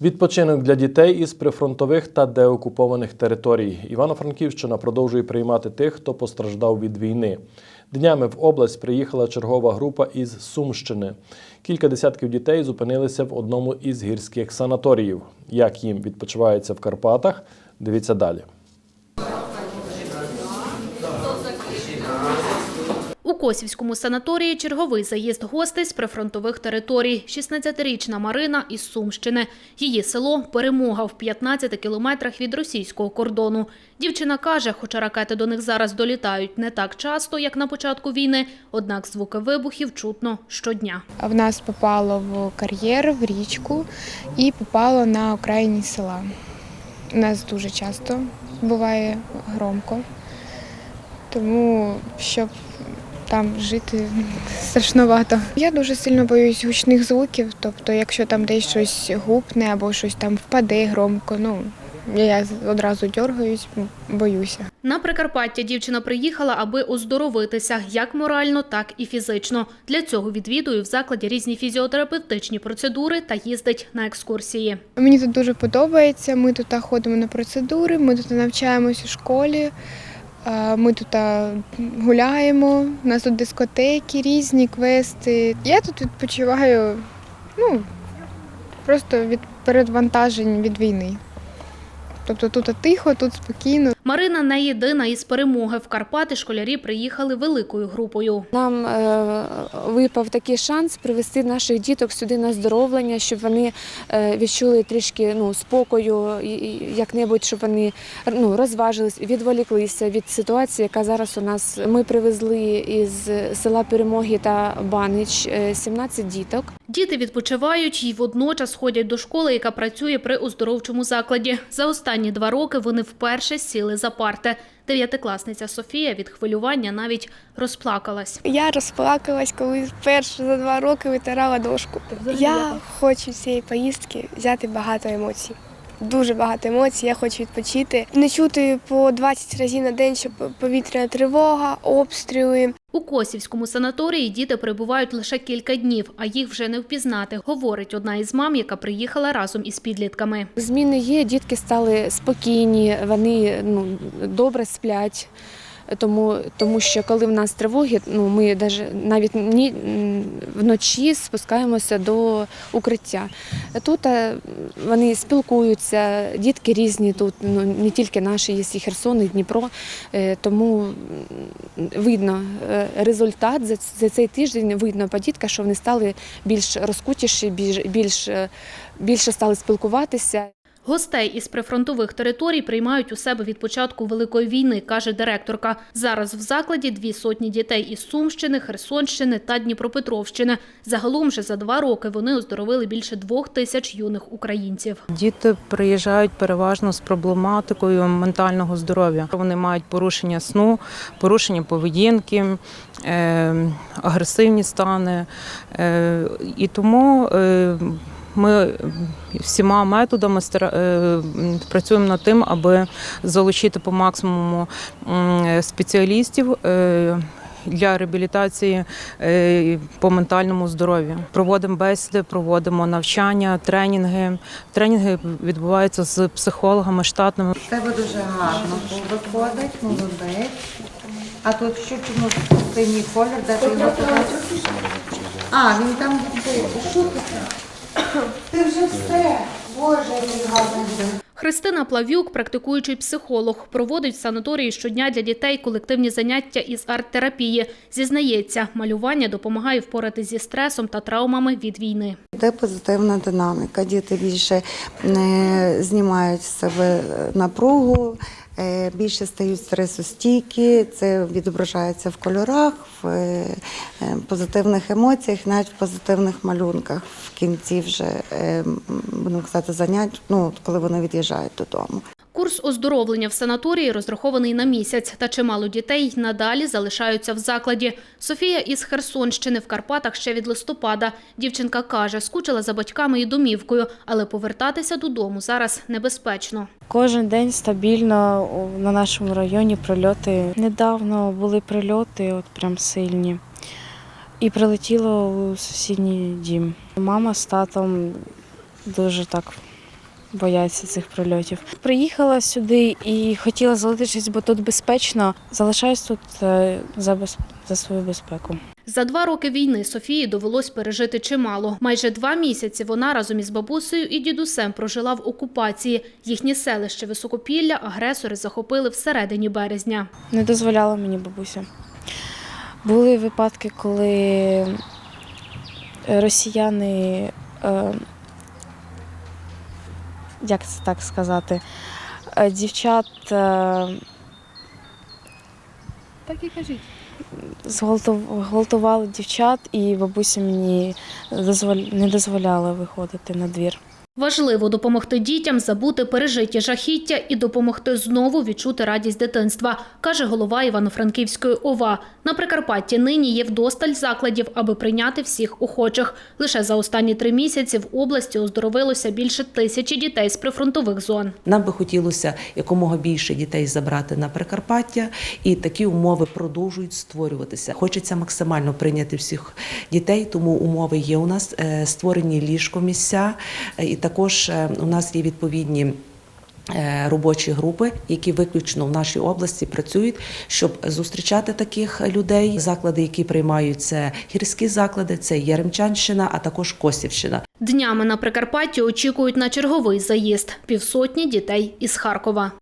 Відпочинок для дітей із прифронтових та деокупованих територій. Івано-Франківщина продовжує приймати тих, хто постраждав від війни. Днями в область приїхала чергова група із Сумщини. Кілька десятків дітей зупинилися в одному із гірських санаторіїв. Як їм відпочивається в Карпатах? Дивіться далі. Косівському санаторії черговий заїзд гостей з прифронтових територій. 16-річна Марина із Сумщини. Її село – Перемога в 15 кілометрах від російського кордону. Дівчина каже, хоча ракети до них зараз долітають не так часто, як на початку війни, однак звуки вибухів чутно щодня. В нас попало в кар'єр, в річку і попало на окраїні села. У нас дуже часто буває громко, тому щоб там жити страшновато. Я дуже сильно боюсь гучних звуків, тобто, якщо там десь щось гупне або щось там впаде громко, ну я одразу дергаюсь, боюся. На Прикарпаття дівчина приїхала, аби оздоровитися як морально, так і фізично. Для цього відвідує в закладі різні фізіотерапевтичні процедури та їздить на екскурсії. Мені тут дуже подобається. Ми тут ходимо на процедури, ми тут навчаємось у школі, ми тут гуляємо, у нас тут дискотеки, різні квести. Я тут відпочиваю ну, просто від передвантажень від війни. Тобто тут тихо, тут спокійно. Марина не єдина із перемоги. В Карпати школярі приїхали великою групою. Нам е, випав такий шанс привести наших діток сюди на здоровлення, щоб вони е, відчули трішки ну, спокою, і, і як-небудь, щоб вони ну, розважились, відволіклися від ситуації, яка зараз у нас. Ми привезли із села Перемоги та Банич е, 17 діток. Діти відпочивають і водночас ходять до школи, яка працює при оздоровчому закладі. За останні два роки вони вперше сіли за парти. Дев'ятикласниця Софія від хвилювання навіть розплакалась. Я розплакалась, коли вперше за два роки витирала дошку. Я хочу з цієї поїздки взяти багато емоцій. Дуже багато емоцій, я хочу відпочити. Не чути по 20 разів на день, що повітряна тривога, обстріли. У Косівському санаторії діти перебувають лише кілька днів, а їх вже не впізнати, говорить одна із мам, яка приїхала разом із підлітками. Зміни є, дітки стали спокійні, вони ну, добре сплять. Тому, тому що коли в нас тривоги, ну ми навіть ні, вночі спускаємося до укриття. Тут е, вони спілкуються, дітки різні тут, ну не тільки наші, є і Херсон, і Дніпро. Е, Тому видно е, результат за, цей тиждень. Видно по дітках, що вони стали більш розкутіші, більш, більш більше стали спілкуватися. Гостей із прифронтових територій приймають у себе від початку Великої війни, каже директорка. Зараз в закладі дві сотні дітей із Сумщини, Херсонщини та Дніпропетровщини. Загалом же за два роки вони оздоровили більше двох тисяч юних українців. Діти приїжджають переважно з проблематикою ментального здоров'я. Вони мають порушення сну, порушення поведінки, е, агресивні стани. Е, і тому е, ми всіма методами е, працюємо над тим, аби залучити по максимуму спеціалістів. е, для реабілітації е, по ментальному здоров'ю проводимо бесіди, проводимо навчання, тренінги. Тренінги відбуваються з психологами штатними. Тебе дуже гарно виходить, молодець. А тут що чому синій колір, де ти його побачиш? А, він там буде. Ти вже все. Боже. Христина Плавюк, практикуючий психолог, проводить в санаторії щодня для дітей колективні заняття із арт-терапії. Зізнається, малювання допомагає впоратись зі стресом та травмами від війни. Йде позитивна динаміка. Діти більше е, знімають з себе напругу, е, більше стають стресостійкі. Це відображається в кольорах, в е, е, позитивних емоціях, навіть в позитивних малюнках в кінці вже е, будемо казати занять, ну коли вони від'їжджають додому. Курс оздоровлення в санаторії розрахований на місяць, та чимало дітей надалі залишаються в закладі. Софія із Херсонщини в Карпатах ще від листопада. Дівчинка каже, скучила за батьками і домівкою, але повертатися додому зараз небезпечно. Кожен день стабільно на нашому районі прильоти. Недавно були прильоти, от прям сильні. І прилетіло у сусідній дім. Мама з татом дуже так бояться цих прильотів. Приїхала сюди і хотіла залишитись, бо тут безпечно. Залишаюсь тут е, за, без... за свою безпеку. За два роки війни Софії довелось пережити чимало. Майже два місяці вона разом із бабусею і дідусем прожила в окупації. Їхнє селище Високопілля агресори захопили всередині березня. Не дозволяла мені бабуся. Були випадки, коли росіяни, е, як це так сказати, е, дівчат. Е, Так і кажіть. зґвалту- Гвалтували дівчат, і бабуся мені не дозволяла виходити на двір. Важливо допомогти дітям забути пережиті жахіття і допомогти знову відчути радість дитинства, каже голова Івано-Франківської ОВА. На Прикарпатті нині є вдосталь закладів, аби прийняти всіх охочих. Лише за останні три місяці в області оздоровилося більше тисячі дітей з прифронтових зон. Нам би хотілося якомога більше дітей забрати на Прикарпаття, і такі умови продовжують створюватися. Хочеться максимально прийняти всіх дітей, тому умови є у нас е, створені ліжкомісця, е, і також е, у нас є відповідні. е, Робочі групи, які виключно в нашій області працюють, щоб зустрічати таких людей. Заклади, які приймають це гірські заклади, це Яремчанщина, а також Косівщина. Днями на Прикарпатті очікують на черговий заїзд – півсотні дітей із Харкова.